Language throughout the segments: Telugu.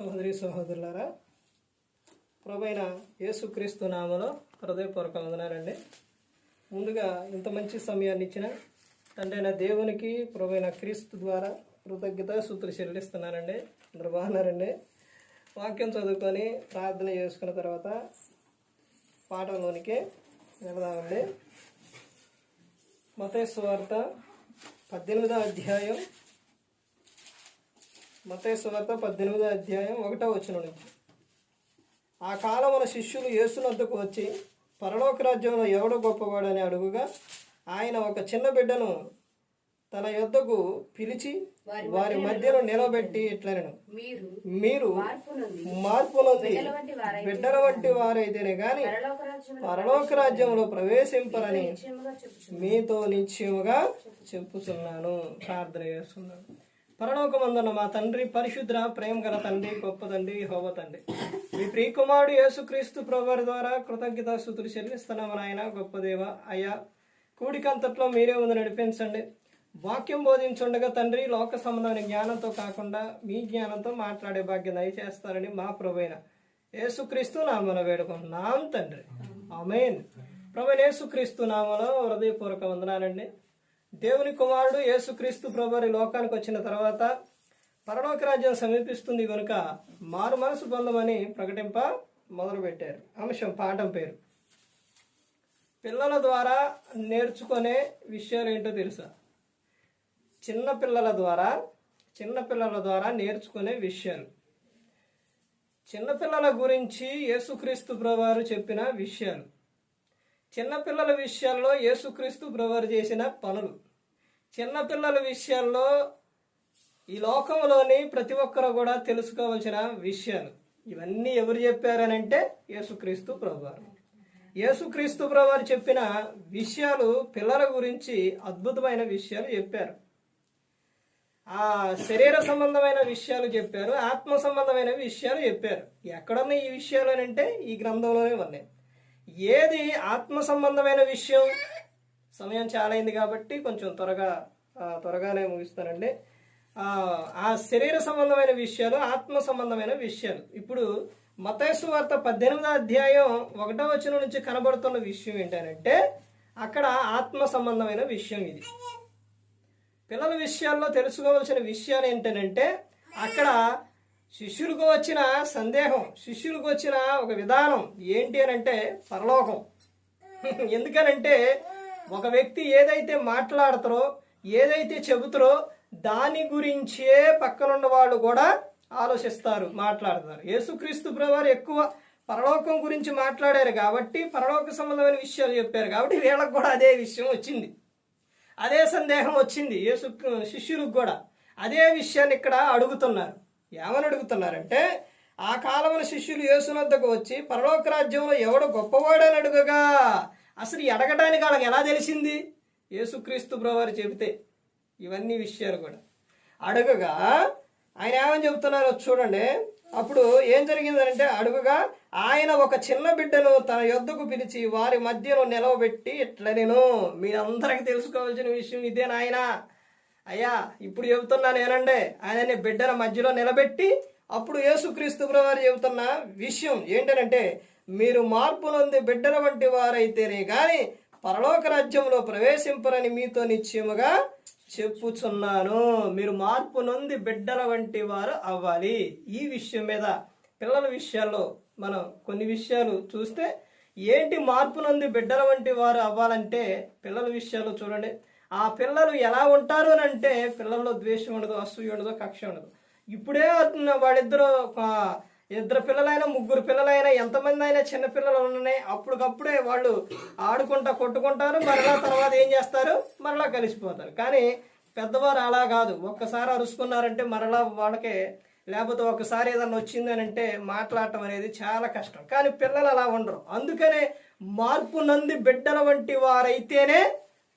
సహోదరి సహోదరులారా ప్రభైన యేసుక్రీస్తు నామలో హృదయపూర్వక వందనాలండి. ముందుగా ఇంత మంచి సమయాన్ని ఇచ్చిన తండ్రైన దేవునికి ప్రభైన క్రీస్తు ద్వారా కృతజ్ఞత సూత్రులు చెల్లిస్తున్నానండి. అందరు బాగున్నారండి వాక్యం చదువుకొని ప్రార్థన చేసుకున్న తర్వాత పాఠంలోనికి వెళదామండి. మతేశ్వ వార్త పద్దెనిమిదో అధ్యాయం మతయ సువార్త పద్దెనిమిదో అధ్యాయం ఒకటో వచ్చిన నుంచి. ఆ కాలమున శిష్యులు యేసునద్దకు వచ్చి పరలోక రాజ్యంలో ఎవడు గొప్పవాడని అడుగుగా ఆయన ఒక చిన్న బిడ్డను తన యొద్దకు పిలిచి వారి మధ్యలో నిలబెట్టి ఇట్లనను మీరు మీరు మార్పు నొంది బిడ్డల వంటి వారైతేనే గాని పరలోక రాజ్యంలో ప్రవేశింపరని మీతో నిశ్చయముగా చెప్పుచున్నాను. ప్రార్థన చేస్తున్నాను. పరలోకమందున్న మా తండ్రి పరిశుద్ర ప్రేమ గల తండ్రి గొప్ప తండ్రి హోవ తండ్రి. మీ ప్రియకుమారుడు యేసుక్రీస్తు ప్రభువారి ద్వారా కృతజ్ఞత స్థుతులు చెల్లిస్తున్నాము నాయన గొప్ప దేవ అయ్యా. కూడికంతట్లో మీరే ఉంది నడిపించండి. వాక్యం బోధించుండగా తండ్రి లోక సంబంధమైన జ్ఞానంతో కాకుండా మీ జ్ఞానంతో మాట్లాడే భాగ్యం దయచేస్తారని మా ప్రభైన యేసుక్రీస్తు నామన వేడుకుంటున్నాం తండ్రి. ఆమెన్. ప్రభు యేసుక్రీస్తు నామలో హృదయపూర్వక వందనాలండి. దేవుని కుమారుడు యేసుక్రీస్తు ప్రభువారి లోకానికి వచ్చిన తర్వాత పరలోక రాజ్యం సమీపిస్తుంది కనుక మారు మనసు పొందమని ప్రకటింప మొదలుపెట్టారు. అంశం పాఠం పేరు. పిల్లల ద్వారా నేర్చుకునే విషయాలు ఏంటో తెలుసా? చిన్న పిల్లల ద్వారా చిన్న పిల్లల ద్వారా నేర్చుకునే విషయాలు. చిన్నపిల్లల గురించి యేసుక్రీస్తు ప్రభువారు చెప్పిన విషయాలు. చిన్నపిల్లల విషయాల్లో యేసుక్రీస్తు ప్రవర్ చేసిన పనులు. చిన్నపిల్లల విషయాల్లో ఈ లోకంలోని ప్రతి ఒక్కరు కూడా తెలుసుకోవాల్సిన విషయాలు. ఇవన్నీ ఎవరు చెప్పారనంటే యేసుక్రీస్తు ప్రభువారు యేసుక్రీస్తు ప్రభువారు చెప్పిన విషయాలు పిల్లల గురించి అద్భుతమైన విషయాలు చెప్పారు. ఆ శరీర సంబంధమైన విషయాలు చెప్పారు ఆత్మ సంబంధమైన విషయాలు చెప్పారు. ఎక్కడున్న ఈ విషయాలు అని అంటే ఈ గ్రంథంలోనే ఉన్నాయి. ఏది ఆత్మ సంబంధమైన విషయం? సమయం చాలా అయింది కాబట్టి కొంచెం త్వరగా త్వరగానే ముగిస్తానండి. ఆ, శరీర సంబంధమైన విషయాలు ఆత్మ సంబంధమైన విషయాలు. ఇప్పుడు మతైసు వార్త పద్దెనిమిదో అధ్యాయం ఒకటో వచనం నుంచి కనబడుతున్న విషయం ఏంటంటే అక్కడ ఆత్మ సంబంధమైన విషయం ఇది. పిల్లల విషయాల్లో తెలుసుకోవాల్సిన విషయాలు ఏంటనంటే అక్కడ శిష్యులకు వచ్చిన సందేహం శిష్యులకు వచ్చిన ఒక విధానం ఏంటి అని అంటే పరలోకం. ఎందుకనంటే ఒక వ్యక్తి ఏదైతే మాట్లాడతారో ఏదైతే చెబుతారో దాని గురించే పక్కనున్న వాళ్ళు కూడా ఆలోచిస్తారు మాట్లాడతారు. యేసుక్రీస్తు ప్రభువారు ఎక్కువ పరలోకం గురించి మాట్లాడారు కాబట్టి పరలోక సంబంధమైన విషయాలు చెప్పారు కాబట్టి వీళ్ళకి కూడా అదే విషయం వచ్చింది. అదే సందేహం వచ్చింది యేసు శిష్యులకు కూడా. అదే విషయాన్ని ఇక్కడ అడుగుతున్నారు. ఏమని అడుగుతున్నారంటే ఆ కాలమున శిష్యులు యేసునద్దకు వచ్చి పరలోక రాజ్యంలో ఎవడు గొప్పవాడని అడుగగా అసలు ఈ వాళ్ళకి ఎలా తెలిసింది? యేసుక్రీస్తు బ్రవారు చెబితే ఇవన్నీ విషయాలు కూడా. అడగగా ఆయన ఏమని చెబుతున్నారో చూడండి. అప్పుడు ఏం జరిగిందంటే అడుగుగా ఆయన ఒక చిన్న బిడ్డను తన యొద్దకు పిలిచి వారి మధ్యలో నిలవబెట్టి ఇట్లా నేను మీరందరికీ తెలుసుకోవాల్సిన విషయం ఇదే నాయన. అయ్యా ఇప్పుడు చెబుతున్నా నేనండి ఆయనని బిడ్డల మధ్యలో నిలబెట్టి అప్పుడు యేసుక్రీస్తు వారు చెబుతున్న విషయం ఏంటనంటే మీరు మార్పు నొంది బిడ్డల వంటి వారైతేనే కానీ పరలోక రాజ్యంలో ప్రవేశింపరని మీతో నిశ్చయముగా చెప్పుచున్నాను. మీరు మార్పు నొంది బిడ్డల వంటి వారు అవ్వాలి. ఈ విషయం మీద పిల్లల విషయాల్లో మనం కొన్ని విషయాలు చూస్తే ఏంటి మార్పు నొంది బిడ్డల వంటి వారు అవ్వాలంటే పిల్లల విషయాలు చూడండి. ఆ పిల్లలు ఎలా ఉంటారు అని అంటే పిల్లల్లో ద్వేషం ఉండదు అసూయ ఉండదు కక్ష ఉండదు. ఇప్పుడే వాళ్ళిద్దరు వాళ్ళిద్దరూ ఇద్దరు పిల్లలైనా ముగ్గురు పిల్లలైనా ఎంతమంది అయినా చిన్న పిల్లలు ఉన్నాయి అప్పటికప్పుడే వాళ్ళు ఆడుకుంటా కొట్టుకుంటారు. మరలా తర్వాత ఏం చేస్తారు? మరలా కలిసిపోతారు. కానీ పెద్దవారు అలా కాదు. ఒక్కసారి అరుచుకున్నారంటే మరలా వాళ్ళకే లేకపోతే ఒకసారి ఏదన్నా వచ్చిందని అంటే మాట్లాడటం అనేది చాలా కష్టం. కానీ పిల్లలు అలా ఉండరు. అందుకనే మార్పు నంది బిడ్డల వంటి వారైతేనే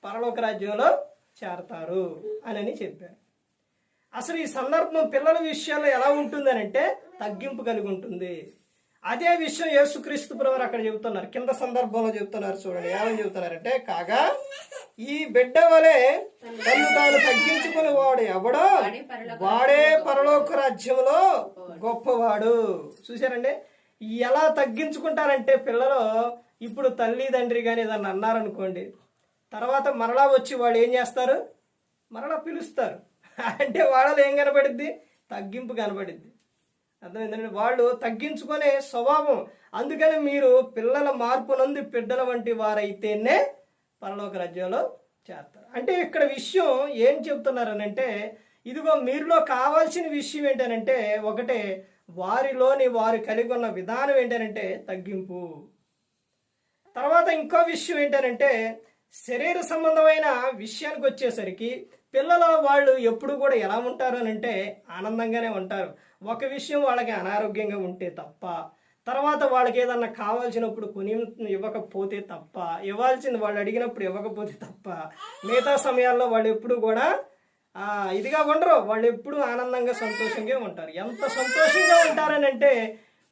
పరలోక రాజ్యంలో చేరతారు అని చెప్పారు. అసలు ఈ సందర్భం పిల్లల విషయాల్లో ఎలా ఉంటుందనంటే తగ్గింపు కలిగి ఉంటుంది. అదే విషయం యేసుక్రీస్తు ప్రభు అక్కడ చెబుతున్నారు. కింద సందర్భంలో చెబుతున్నారు చూడండి. ఏమని చెబుతున్నారంటే కాగా ఈ బిడ్డ వలె తను తాను తగ్గించుకుని వాడు ఎవడో? వాడే పరలోక రాజ్యంలో. గొప్పవాడు. చూసారండి ఎలా తగ్గించుకుంటారంటే పిల్లలు ఇప్పుడు తల్లి తండ్రి కానీ ఏదన్నా అన్నారనుకోండి తర్వాత మరలా వచ్చి వాళ్ళు ఏం చేస్తారు? మరలా పిలుస్తారు. అంటే వాళ్ళలో ఏం కనబడిద్ది తగ్గింపు కనబడిద్ది అర్థమైందండి? వాళ్ళు తగ్గించుకునే స్వభావం. అందుకని మీరు పిల్లల మార్పు నంది బిడ్డల వంటి వారైతేనే పరలోక రాజ్యంలో చేస్తారు. అంటే ఇక్కడ విషయం ఏం చెప్తున్నారనంటే ఇదిగో మీరులో కావాల్సిన విషయం ఏంటనంటే ఒకటే వారిలోని వారు కలిగి ఉన్న విధానం ఏంటనంటే తగ్గింపు. తర్వాత ఇంకో విషయం ఏంటనంటే శరీర సంబంధమైన విషయానికి వచ్చేసరికి పిల్లలు వాళ్ళు ఎప్పుడు కూడా ఎలా ఉంటారు అని అంటే ఆనందంగానే ఉంటారు. ఒక విషయం వాళ్ళకి అనారోగ్యంగా ఉంటే తప్ప తర్వాత వాళ్ళకి ఏదన్నా కావాల్సినప్పుడు కొని ఇవ్వకపోతే తప్ప ఇవ్వాల్సింది వాళ్ళు అడిగినప్పుడు ఇవ్వకపోతే తప్ప మిగతా సమయాల్లో వాళ్ళు ఎప్పుడు కూడా ఇదిగా ఉండరు. వాళ్ళు ఎప్పుడు ఆనందంగా సంతోషంగా ఉంటారు. ఎంత సంతోషంగా ఉంటారని అంటే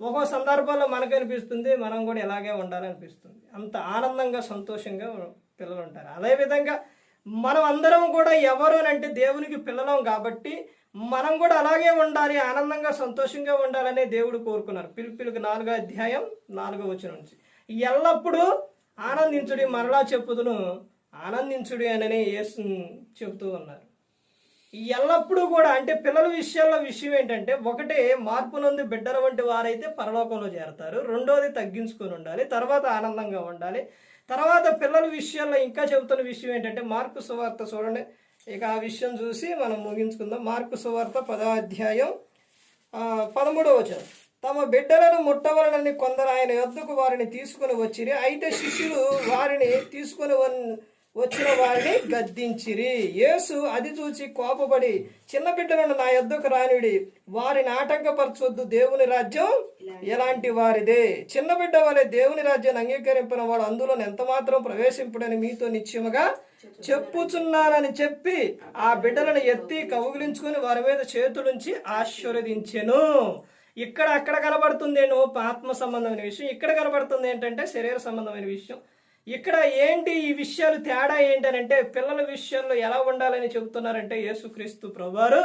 ఒక్కో సందర్భంలో మనకు అనిపిస్తుంది మనం కూడా ఇలాగే ఉండాలనిపిస్తుంది. అంత ఆనందంగా సంతోషంగా పిల్లలు ఉంటారు అదేవిధంగా మనం అందరం కూడా ఎవరు అంటే దేవునికి పిల్లలం కాబట్టి మనం కూడా అలాగే ఉండాలి ఆనందంగా సంతోషంగా ఉండాలని దేవుడు కోరుకున్నారు. పిలుపులకు నాలుగో అధ్యాయం నాలుగో వచ్చిన నుంచి. ఎల్లప్పుడూ ఆనందించుడి మరలా చెప్పుదును ఆనందించుడి అని యేసు చెబుతూ ఉన్నారు. ఎల్లప్పుడూ కూడా అంటే పిల్లల విషయాల్లో విషయం ఏంటంటే ఒకటే మార్పు నందు బిడ్డల వంటి వారైతే పరలోకంలో చేరతారు. రెండోది తగ్గించుకొని ఉండాలి తర్వాత ఆనందంగా ఉండాలి. తర్వాత పిల్లల విషయంలో ఇంకా చెబుతున్న విషయం ఏంటంటే మార్కు సువార్త చూడండి. ఇక ఆ విషయం చూసి మనం ముగించుకుందాం. మార్కు సువార్త పదాధ్యాయం పదమూడవ వచనం. తమ బిడ్డలను ముట్టవలనని కొందరు ఆయన యొద్దకు వారిని తీసుకుని వచ్చిరి. అయితే శిష్యులు వారిని తీసుకుని వన్- వచ్చిన వారిని గద్దించిరి. యేసు అది చూచి కోపపడి చిన్న బిడ్డలను నా యొద్దకు రానిడి వారిని ఆటంకపరచొద్దు దేవుని రాజ్యం ఎలాంటి వారిదే. చిన్న బిడ్డ వలె దేవుని రాజ్యాన్ని అంగీకరింపిన వాడు అందులో ఎంత మాత్రం ప్రవేశింపుడని మీతో నిశ్చయముగా చెప్పుచున్నానని చెప్పి ఆ బిడ్డలను ఎత్తి కౌగిలించుకుని వారి మీద చేతులుంచి ఆశీర్వదించెను. ఇక్కడ అక్కడ కనబడుతుంది ఏంటో ఆత్మ సంబంధమైన విషయం. ఇక్కడ కనబడుతుంది ఏంటంటే శరీర సంబంధమైన విషయం. ఇక్కడ ఏంటి ఈ విషయాలు తేడా ఏంటనంటే పిల్లల విషయంలో ఎలా ఉండాలని చెబుతున్నారంటే యేసుక్రీస్తు ప్రభువారు.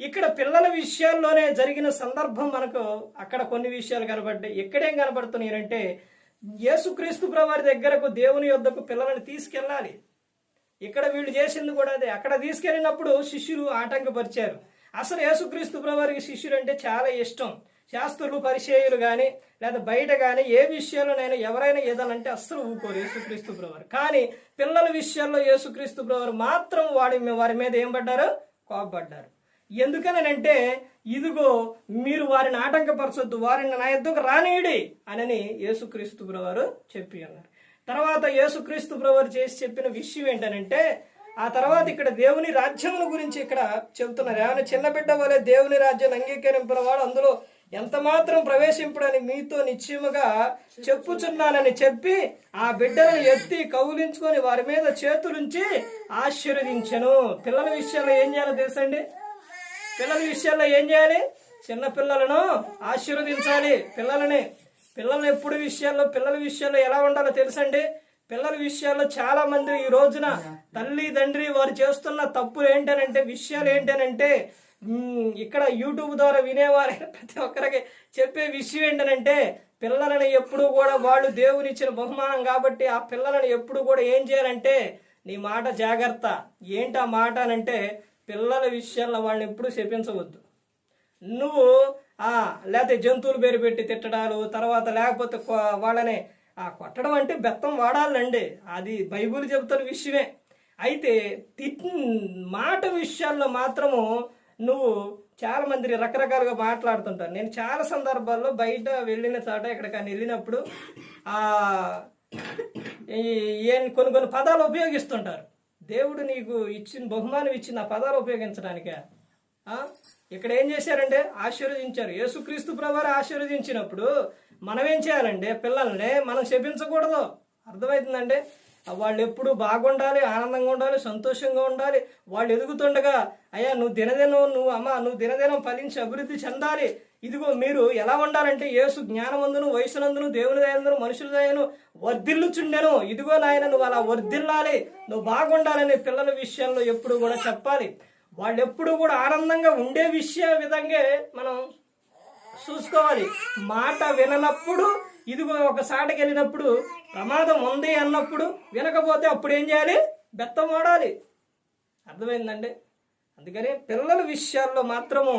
ఇక్కడ పిల్లల విషయాల్లోనే జరిగిన సందర్భం మనకు అక్కడ కొన్ని విషయాలు కనబడ్డాయి. ఇక్కడేం కనబడుతున్నాయంటే యేసుక్రీస్తు ప్రభువారి దగ్గరకు దేవుని యొద్దకు పిల్లలను తీసుకెళ్ళాలి. ఇక్కడ వీళ్ళు చేసింది కూడా అదే. అక్కడ తీసుకెళ్ళినప్పుడు శిష్యులు ఆటంకపరిచారు. అసలు యేసుక్రీస్తు ప్రభువారికి శిష్యులు అంటే చాలా ఇష్టం. శాస్త్రులు పరిచయులు కానీ లేదా బయట కానీ ఏ విషయంలోనైనా ఎవరైనా ఏదనంటే అస్సలు ఊకోరు యేసుక్రీస్తు బ్రవర్ కానీ పిల్లల విషయంలో యేసుక్రీస్తు బ్రవర్ మాత్రం వాడి వారి మీద ఏం పడ్డారు? కోపడ్డారు ఎందుకనంటే ఇదిగో మీరు వారిని ఆటంకపరచొద్దు వారిని నా ఎద్దుకు రానియడి అనని యేసుక్రీస్తు ప్రభువారు చెప్పి ఉన్నారు. తర్వాత యేసుక్రీస్తు ప్రభువారు చేసి చెప్పిన విషయం ఏంటనంటే ఆ తర్వాత ఇక్కడ దేవుని రాజ్యముల గురించి ఇక్కడ చెబుతున్నారు. ఏమైనా చిన్న బిడ్డ వలె దేవుని రాజ్యాన్ని అంగీకరింపిన వాడు అందులో ఎంత మాత్రం ప్రవేశింపుడని మీతో నిశ్చయముగా చెప్పుచున్నానని చెప్పి ఆ బిడ్డలను ఎత్తి కౌలించుకొని వారి మీద చేతులుంచి ఆశీర్వదించను. పిల్లల విషయాల్లో ఏం చేయాలో తెలుసండి? పిల్లల విషయాల్లో ఏం చేయాలి? చిన్న పిల్లలను ఆశీర్వదించాలి. పిల్లలని పిల్లలు ఎప్పుడు విషయాల్లో పిల్లల విషయాల్లో ఎలా ఉండాలో తెలుసండి? పిల్లల విషయాల్లో చాలా మంది ఈ రోజున తల్లి తండ్రి వారు చేస్తున్న తప్పులు ఏంటనంటే విషయాలు ఏంటనంటే ఇక్కడ యూట్యూబ్ ద్వారా వినేవారైన ప్రతి ఒక్కరికి చెప్పే విషయం ఏంటనంటే పిల్లలని ఎప్పుడు కూడా వాళ్ళు దేవుని ఇచ్చిన బహుమానం కాబట్టి ఆ పిల్లలను ఎప్పుడు కూడా ఏం చేయాలంటే నీ మాట జాగ్రత్త. ఏంటి ఆ మాట అనంటే పిల్లల విషయాల్లో వాళ్ళని ఎప్పుడు చెప్పించవద్దు నువ్వు లేకపోతే జంతువులు పేరు పెట్టి తిట్టడాలు తర్వాత లేకపోతే వాళ్ళని ఆ కొట్టడం అంటే బెత్తం వాడాలండి. అది బైబిల్ చెబుతున్న విషయమే. అయితే తిట్ మాట విషయాల్లో మాత్రము నువ్వు చాలా మంది రకరకాలుగా మాట్లాడుతుంటారు. నేను చాలా సందర్భాల్లో బయట వెళ్ళిన చోట ఎక్కడికైనా వెళ్ళినప్పుడు ఆ ఈ- ఏం కొన్ని కొన్ని పదాలు ఉపయోగిస్తుంటారు. దేవుడు నీకు ఇచ్చిన బహుమానం ఇచ్చిన ఆ పదాలు ఉపయోగించడానికే. ఇక్కడ ఏం చేశారంటే ఆశీర్వదించారు. యేసుక్రీస్తు ప్రభువారు ఆశీర్వదించినప్పుడు మనం ఏం చేయాలంటే పిల్లల్ని మనం శపించకూడదు. అర్థమవుతుందంటే వాళ్ళు ఎప్పుడు బాగుండాలి ఆనందంగా ఉండాలి సంతోషంగా ఉండాలి. వాళ్ళు ఎదుగుతుండగా అయ్యా నువ్వు దినదినం నువ్వు అమ్మ నువ్వు దినదినం ఫలించి అభివృద్ధి చెందాలి. ఇదిగో మీరు ఎలా ఉండాలంటే యేసు జ్ఞానమందును వయసునందును దేవుని దయందును మనుషుల దయను వర్ధిల్లుచుండెను. ఇదిగో నాయన నువ్వు అలా వర్ధిల్లాలి. నువ్వు బాగుండాలని పిల్లల విషయంలో ఎప్పుడు కూడా చెప్పాలి. వాళ్ళు ఎప్పుడు కూడా ఆనందంగా ఉండే విషయ విధంగా మనం చూసుకోవాలి. మాట విననప్పుడు ఇదిగో ఒక సాటకి వెళ్ళినప్పుడు ప్రమాదం ఉంది అన్నప్పుడు వినకపోతే అప్పుడు ఏం చేయాలి? బెత్తం వాడాలి. అర్థమైందండి? అందుకని పిల్లల విషయాల్లో మాత్రము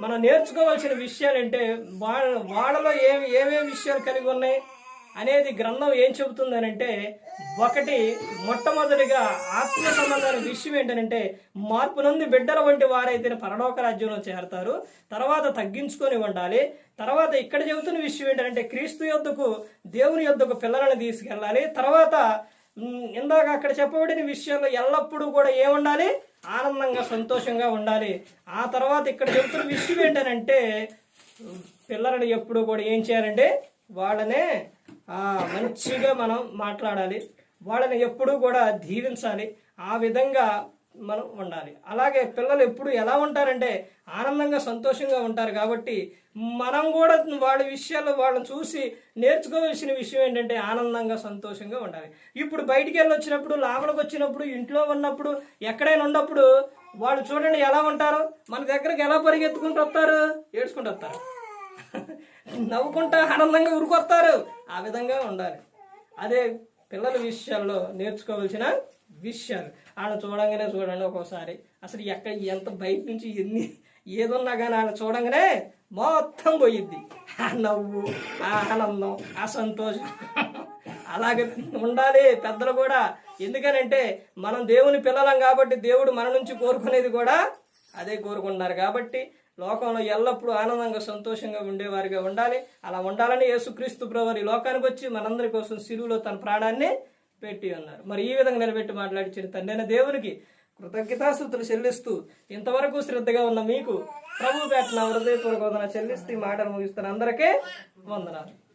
మనం నేర్చుకోవాల్సిన విషయాలు అంటే వాళ్ళ వాళ్ళలో ఏమి ఏమేమి విషయాలు కలిగి ఉన్నాయి? అనేది గ్రంథం ఏం చెబుతుందనంటే ఒకటి మొట్టమొదటిగా ఆత్మ సంబంధమైన విషయం ఏంటంటే మార్పునంది బిడ్డల వంటి వారైతే పరలోక రాజ్యంలో చేరతారు తర్వాత తగ్గించుకొని ఉండాలి తర్వాత ఇక్కడ చెబుతున్న విషయం ఏంటంటే క్రీస్తు యొద్దకు దేవుని యొద్దకు పిల్లలను తీసుకెళ్ళాలి తర్వాత ఇందాక అక్కడ చెప్పబడిన విషయంలో ఎల్లప్పుడూ కూడా ఏముండాలి? ఆనందంగా సంతోషంగా ఉండాలి. ఆ తర్వాత ఇక్కడ చెబుతున్న విషయం ఏంటనంటే పిల్లలను ఎప్పుడు కూడా ఏం చేయాలంటే వాళ్ళనే మంచిగా మనం మాట్లాడాలి. వాళ్ళని ఎప్పుడూ కూడా దీవించాలి. ఆ విధంగా మనం ఉండాలి. అలాగే పిల్లలు ఎప్పుడు ఎలా ఉంటారంటే ఆనందంగా సంతోషంగా ఉంటారు కాబట్టి మనం కూడా వాళ్ళ విషయాలు వాళ్ళని చూసి నేర్చుకోవాల్సిన విషయం ఏంటంటే ఆనందంగా సంతోషంగా ఉండాలి. ఇప్పుడు బయటికి వెళ్ళి వచ్చినప్పుడు లోపలికి వచ్చినప్పుడు ఇంట్లో ఉన్నప్పుడు ఎక్కడైనా ఉన్నప్పుడు వాళ్ళు చూడండి ఎలా ఉంటారు. మన దగ్గరకు ఎలా పరిగెత్తుకుంటూ వస్తారు? ఏడ్చుకుంటూ వస్తారు. నవ్వుకుంటా ఆనందంగా ఉరుకొస్తారు ఆ విధంగా ఉండాలి. అదే పిల్లల విషయాల్లో నేర్చుకోవాల్సిన విషయాలు. ఆయన చూడంగానే చూడండి ఒక్కోసారి. అసలు ఎక్కడ ఎంత బయట నుంచి ఎన్ని ఏదున్నా కానీ ఆయన చూడంగానే మొత్తం పోయిద్ది. ఆ నవ్వు ఆ ఆనందం ఆ సంతోషం. అలాగే ఉండాలి పెద్దలు కూడా. ఎందుకనంటే మనం దేవుని పిల్లలం కాబట్టి దేవుడు మన నుంచి కోరుకునేది కూడా అదే కోరుకుంటున్నారు. కాబట్టి లోకంలో ఎల్లప్పుడూ ఆనందంగా సంతోషంగా ఉండేవారిగా ఉండాలి. అలా ఉండాలని యేసుక్రీస్తు ప్రభువారు లోకానికి వచ్చి మనందరి కోసం సిలువులో తన ప్రాణాన్ని పెట్టి ఉన్నారు. మరి ఈ విధంగా నిలబెట్టి మాట్లాడించిన తండ్రి దేవునికి కృతజ్ఞతాస్తుతులు చెల్లిస్తూ ఇంతవరకు శ్రద్ధగా ఉన్న మీకు ప్రభు పేట నా హృదయపూర్వక వందన చెల్లిస్తూ ఈ మాటలు ముగిస్తున్న అందరికీ వందనాలు.